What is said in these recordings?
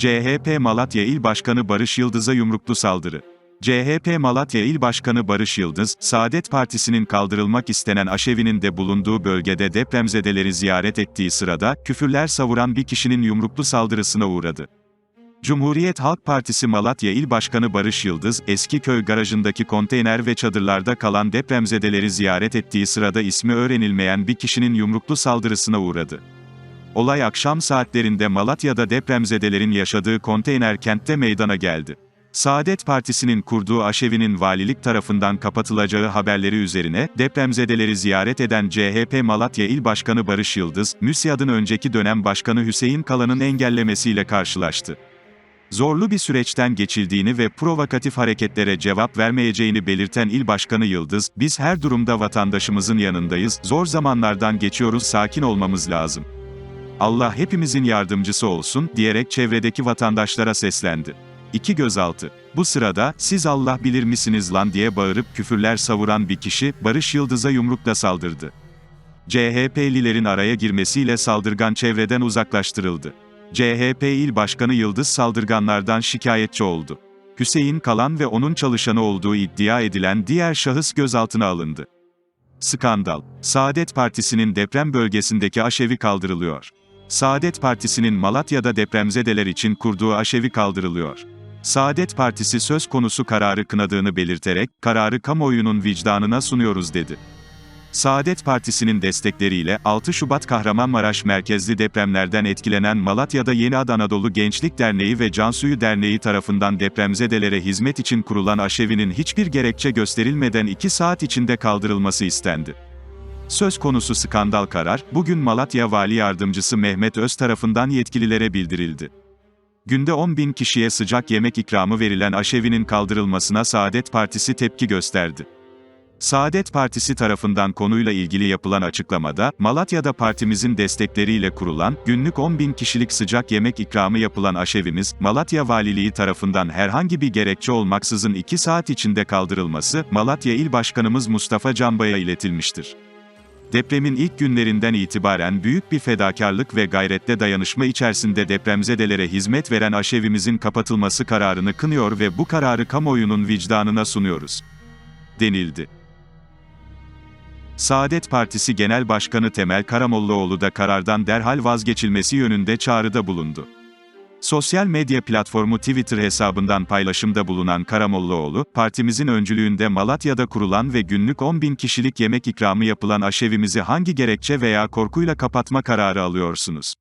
CHP Malatya İl Başkanı Barış Yıldız'a yumruklu saldırı. CHP Malatya İl Başkanı Barış Yıldız, Saadet Partisi'nin kaldırılmak istenen aşevinin de bulunduğu bölgede depremzedeleri ziyaret ettiği sırada, küfürler savuran bir kişinin yumruklu saldırısına uğradı. Cumhuriyet Halk Partisi Malatya İl Başkanı Barış Yıldız, Eskiköy garajındaki konteyner ve çadırlarda kalan depremzedeleri ziyaret ettiği sırada ismi öğrenilmeyen bir kişinin yumruklu saldırısına uğradı. Olay akşam saatlerinde Malatya'da depremzedelerin yaşadığı konteyner kentte meydana geldi. Saadet Partisi'nin kurduğu aşevinin valilik tarafından kapatılacağı haberleri üzerine, depremzedeleri ziyaret eden CHP Malatya İl Başkanı Barış Yıldız, MÜSİAD'ın önceki dönem başkanı Hüseyin Kalan'ın engellemesiyle karşılaştı. Zorlu bir süreçten geçildiğini ve provokatif hareketlere cevap vermeyeceğini belirten İl Başkanı Yıldız, biz her durumda vatandaşımızın yanındayız, zor zamanlardan geçiyoruz sakin olmamız lazım. Allah hepimizin yardımcısı olsun, diyerek çevredeki vatandaşlara seslendi. İki gözaltı. Bu sırada, siz Allah bilir misiniz lan diye bağırıp küfürler savuran bir kişi, Barış Yıldız'a yumrukla saldırdı. CHP'lilerin araya girmesiyle saldırgan çevreden uzaklaştırıldı. CHP İl Başkanı Yıldız saldırganlardan şikayetçi oldu. Hüseyin Kalan ve onun çalışanı olduğu iddia edilen diğer şahıs gözaltına alındı. Skandal. Saadet Partisi'nin deprem bölgesindeki aşevi kaldırılıyor. Saadet Partisi'nin Malatya'da depremzedeler için kurduğu aşevi kaldırılıyor. Saadet Partisi söz konusu kararı kınadığını belirterek, kararı kamuoyunun vicdanına sunuyoruz dedi. Saadet Partisi'nin destekleriyle 6 Şubat Kahramanmaraş merkezli depremlerden etkilenen Malatya'da Yeni Ad Anadolu Gençlik Derneği ve Cansuyu Derneği tarafından depremzedelere hizmet için kurulan aşevinin hiçbir gerekçe gösterilmeden 2 saat içinde kaldırılması istendi. Söz konusu skandal karar, bugün Malatya Vali Yardımcısı Mehmet Öz tarafından yetkililere bildirildi. Günde 10 bin kişiye sıcak yemek ikramı verilen aşevinin kaldırılmasına Saadet Partisi tepki gösterdi. Saadet Partisi tarafından konuyla ilgili yapılan açıklamada, Malatya'da partimizin destekleriyle kurulan, günlük 10 bin kişilik sıcak yemek ikramı yapılan aşevimiz, Malatya Valiliği tarafından herhangi bir gerekçe olmaksızın 2 saat içinde kaldırılması, Malatya İl Başkanımız Mustafa Canbay'a iletilmiştir. Depremin ilk günlerinden itibaren büyük bir fedakarlık ve gayretle dayanışma içerisinde depremzedelere hizmet veren aşevimizin kapatılması kararını kınıyor ve bu kararı kamuoyunun vicdanına sunuyoruz. denildi. Saadet Partisi Genel Başkanı Temel Karamollaoğlu da karardan derhal vazgeçilmesi yönünde çağrıda bulundu. Sosyal medya platformu Twitter hesabından paylaşımda bulunan Karamollaoğlu, partimizin öncülüğünde Malatya'da kurulan ve günlük 10 bin kişilik yemek ikramı yapılan aşevimizi hangi gerekçe veya korkuyla kapatma kararı alıyorsunuz?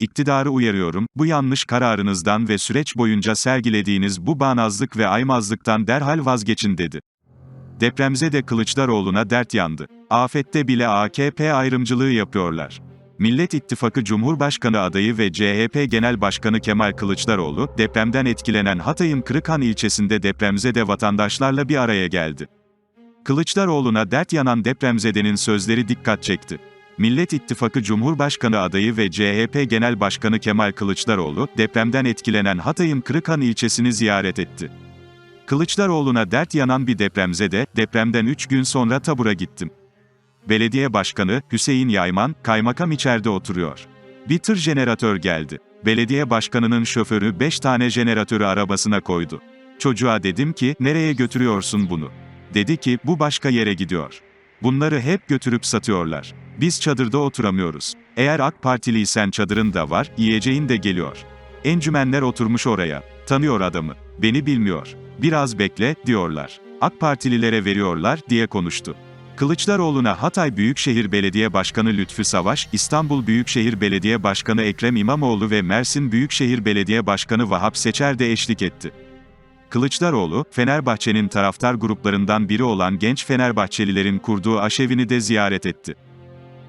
İktidarı uyarıyorum, bu yanlış kararınızdan ve süreç boyunca sergilediğiniz bu bağnazlık ve aymazlıktan derhal vazgeçin dedi. Depremzede Kılıçdaroğlu'na dert yandı. Afette bile AKP ayrımcılığı yapıyorlar. Millet İttifakı Cumhurbaşkanı adayı ve CHP Genel Başkanı Kemal Kılıçdaroğlu, depremden etkilenen Hatay'ın Kırıkhan ilçesinde depremzede vatandaşlarla bir araya geldi. Kılıçdaroğlu'na dert yanan depremzedenin sözleri dikkat çekti. Millet İttifakı Cumhurbaşkanı adayı ve CHP Genel Başkanı Kemal Kılıçdaroğlu, depremden etkilenen Hatay'ın Kırıkhan ilçesini ziyaret etti. Kılıçdaroğlu'na dert yanan bir depremzede, depremden 3 gün sonra tabura gittim. Belediye Başkanı, Hüseyin Yayman, kaymakam içeride oturuyor. Bir tır jeneratör geldi. Belediye Başkanı'nın şoförü 5 tane jeneratörü arabasına koydu. Çocuğa dedim ki, nereye götürüyorsun bunu? Dedi ki, bu başka yere gidiyor. Bunları hep götürüp satıyorlar. Biz çadırda oturamıyoruz. Eğer AK Partiliysen çadırın da var, yiyeceğin de geliyor. Encümenler oturmuş oraya. Tanıyor adamı. Beni bilmiyor. Biraz bekle, diyorlar. AK Partililere veriyorlar, diye konuştu. Kılıçdaroğlu'na Hatay Büyükşehir Belediye Başkanı Lütfü Savaş, İstanbul Büyükşehir Belediye Başkanı Ekrem İmamoğlu ve Mersin Büyükşehir Belediye Başkanı Vahap Seçer de eşlik etti. Kılıçdaroğlu, Fenerbahçe'nin taraftar gruplarından biri olan genç Fenerbahçelilerin kurduğu aşevini de ziyaret etti.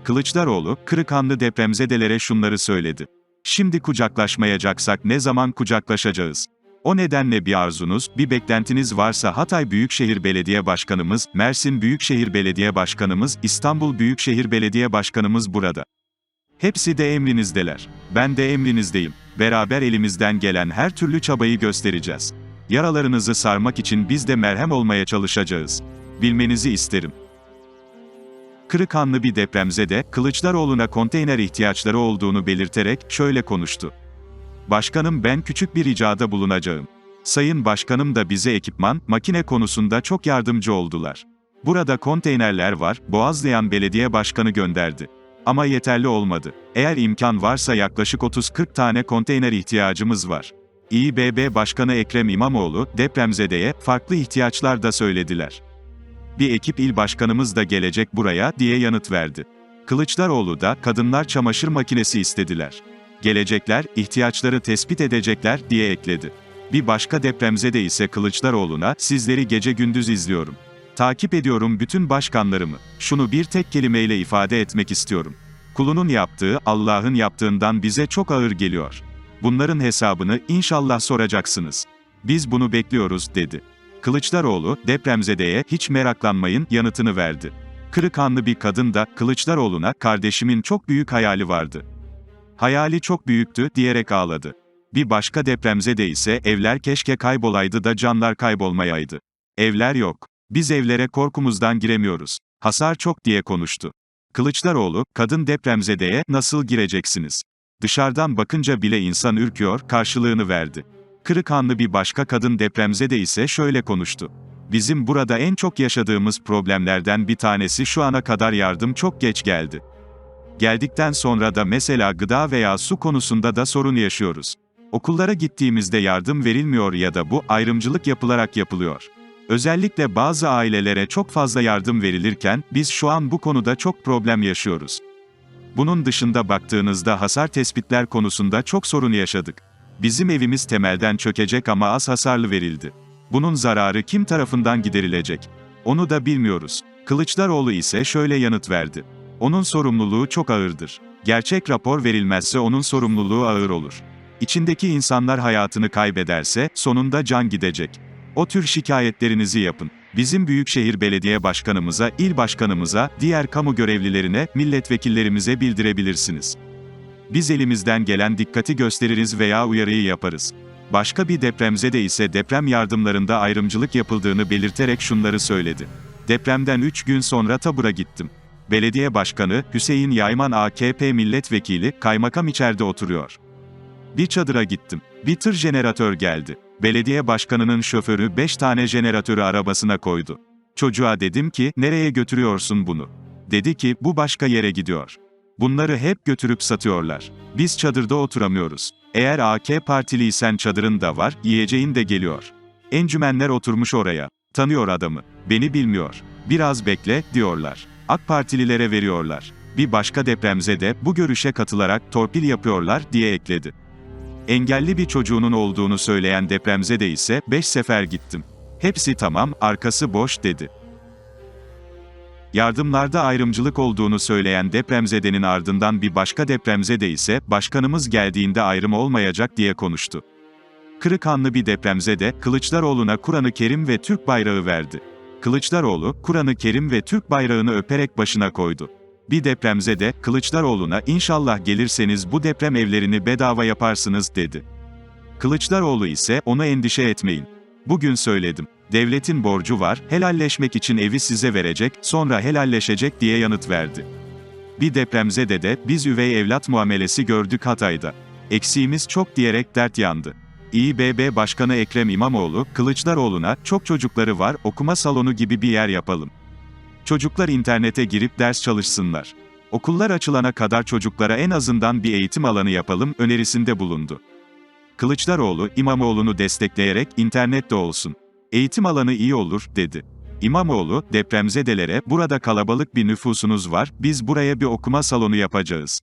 Kılıçdaroğlu, Kırıkhanlı depremzedelere şunları söyledi. Şimdi kucaklaşmayacaksak ne zaman kucaklaşacağız? O nedenle bir arzunuz, bir beklentiniz varsa Hatay Büyükşehir Belediye Başkanımız, Mersin Büyükşehir Belediye Başkanımız, İstanbul Büyükşehir Belediye Başkanımız burada. Hepsi de emrinizdeler. Ben de emrinizdeyim. Beraber elimizden gelen her türlü çabayı göstereceğiz. Yaralarınızı sarmak için biz de merhem olmaya çalışacağız. Bilmenizi isterim. Kırıkhanlı bir depremzede, Kılıçdaroğlu'na konteyner ihtiyaçları olduğunu belirterek şöyle konuştu. Başkanım ben küçük bir ricada bulunacağım. Sayın Başkanım da bize ekipman, makine konusunda çok yardımcı oldular. Burada konteynerler var, Boğazlayan Belediye Başkanı gönderdi. Ama yeterli olmadı. Eğer imkan varsa yaklaşık 30-40 tane konteyner ihtiyacımız var. İİBB Başkanı Ekrem İmamoğlu, depremzedeye farklı ihtiyaçlar da söylediler. Bir ekip il başkanımız da gelecek buraya diye yanıt verdi. Kılıçdaroğlu da kadınlar çamaşır makinesi istediler. Gelecekler, ihtiyaçları tespit edecekler diye ekledi. Bir başka depremzede ise Kılıçdaroğlu'na sizleri gece gündüz izliyorum. Takip ediyorum bütün başkanlarımı. Şunu bir tek kelimeyle ifade etmek istiyorum. Kulunun yaptığı, Allah'ın yaptığından bize çok ağır geliyor. Bunların hesabını inşallah soracaksınız. Biz bunu bekliyoruz, dedi. Kılıçdaroğlu, depremzedeye hiç meraklanmayın yanıtını verdi. Kırıkhanlı bir kadın da Kılıçdaroğlu'na kardeşimin çok büyük hayali vardı. Hayali çok büyüktü diyerek ağladı. Bir başka depremzede ise evler keşke kaybolaydı da canlar kaybolmayaydı. Evler yok. Biz evlere korkumuzdan giremiyoruz. Hasar çok diye konuştu. Kılıçdaroğlu, kadın depremzedeye nasıl gireceksiniz? Dışarıdan bakınca bile insan ürküyor karşılığını verdi. Kırıkhanlı bir başka kadın depremzede ise şöyle konuştu. Bizim burada en çok yaşadığımız problemlerden bir tanesi şu ana kadar yardım çok geç geldi. Geldikten sonra da mesela gıda veya su konusunda da sorun yaşıyoruz. Okullara gittiğimizde yardım verilmiyor ya da bu ayrımcılık yapılarak yapılıyor. Özellikle bazı ailelere çok fazla yardım verilirken biz şu an bu konuda çok problem yaşıyoruz. Bunun dışında baktığınızda hasar tespitler konusunda çok sorun yaşadık. Bizim evimiz temelden çökecek ama az hasarlı verildi. Bunun zararı kim tarafından giderilecek? Onu da bilmiyoruz. Kılıçdaroğlu ise şöyle yanıt verdi. Onun sorumluluğu çok ağırdır. Gerçek rapor verilmezse onun sorumluluğu ağır olur. İçindeki insanlar hayatını kaybederse sonunda can gidecek. O tür şikayetlerinizi yapın. Bizim Büyükşehir Belediye Başkanımıza, il başkanımıza, diğer kamu görevlilerine, milletvekillerimize bildirebilirsiniz. Biz elimizden gelen dikkati gösteririz veya uyarıyı yaparız. Başka bir depremzede ise deprem yardımlarında ayrımcılık yapıldığını belirterek şunları söyledi. Depremden 3 gün sonra tabura gittim. Belediye Başkanı, Hüseyin Yayman AKP milletvekili, kaymakam içeride oturuyor. Bir çadıra gittim. Bir tır jeneratör geldi. Belediye başkanının şoförü 5 tane jeneratörü arabasına koydu. Çocuğa dedim ki, nereye götürüyorsun bunu? Dedi ki, bu başka yere gidiyor. Bunları hep götürüp satıyorlar. Biz çadırda oturamıyoruz. Eğer AK Partiliysen çadırın da var, yiyeceğin de geliyor. Encümenler oturmuş oraya. Tanıyor adamı. Beni bilmiyor. Biraz bekle, diyorlar. AK Partililere veriyorlar. Bir başka depremzede bu görüşe katılarak torpil yapıyorlar diye ekledi. Engelli bir çocuğunun olduğunu söyleyen depremzede ise 5 sefer gittim. Hepsi tamam, arkası boş dedi. Yardımlarda ayrımcılık olduğunu söyleyen depremzedenin ardından bir başka depremzede ise başkanımız geldiğinde ayrım olmayacak diye konuştu. Kırıkhanlı bir depremzede Kılıçdaroğlu'na Kur'an-ı Kerim ve Türk bayrağı verdi. Kılıçdaroğlu, Kur'an-ı Kerim ve Türk bayrağını öperek başına koydu. Bir depremzede Kılıçdaroğlu'na inşallah gelirseniz bu deprem evlerini bedava yaparsınız dedi. Kılıçdaroğlu ise ona endişe etmeyin. Bugün söyledim. Devletin borcu var, helalleşmek için evi size verecek, sonra helalleşecek diye yanıt verdi. Bir depremzede de biz üvey evlat muamelesi gördük Hatay'da. Eksiğimiz çok diyerek dert yandı. İİBB Başkanı Ekrem İmamoğlu, Kılıçdaroğlu'na çok çocukları var, okuma salonu gibi bir yer yapalım. Çocuklar internete girip ders çalışsınlar. Okullar açılana kadar çocuklara en azından bir eğitim alanı yapalım önerisinde bulundu. Kılıçdaroğlu, İmamoğlu'nu destekleyerek internette olsun. Eğitim alanı iyi olur, dedi. İmamoğlu, depremzedelere, burada kalabalık bir nüfusunuz var, biz buraya bir okuma salonu yapacağız.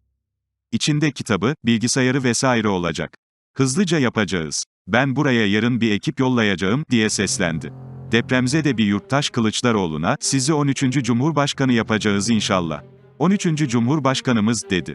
İçinde kitabı, bilgisayarı vesaire olacak. Hızlıca yapacağız. Ben buraya yarın bir ekip yollayacağım, diye seslendi. Depremzede bir yurttaş Kılıçdaroğlu'na, sizi 13. Cumhurbaşkanı yapacağız inşallah. 13. Cumhurbaşkanımız, dedi.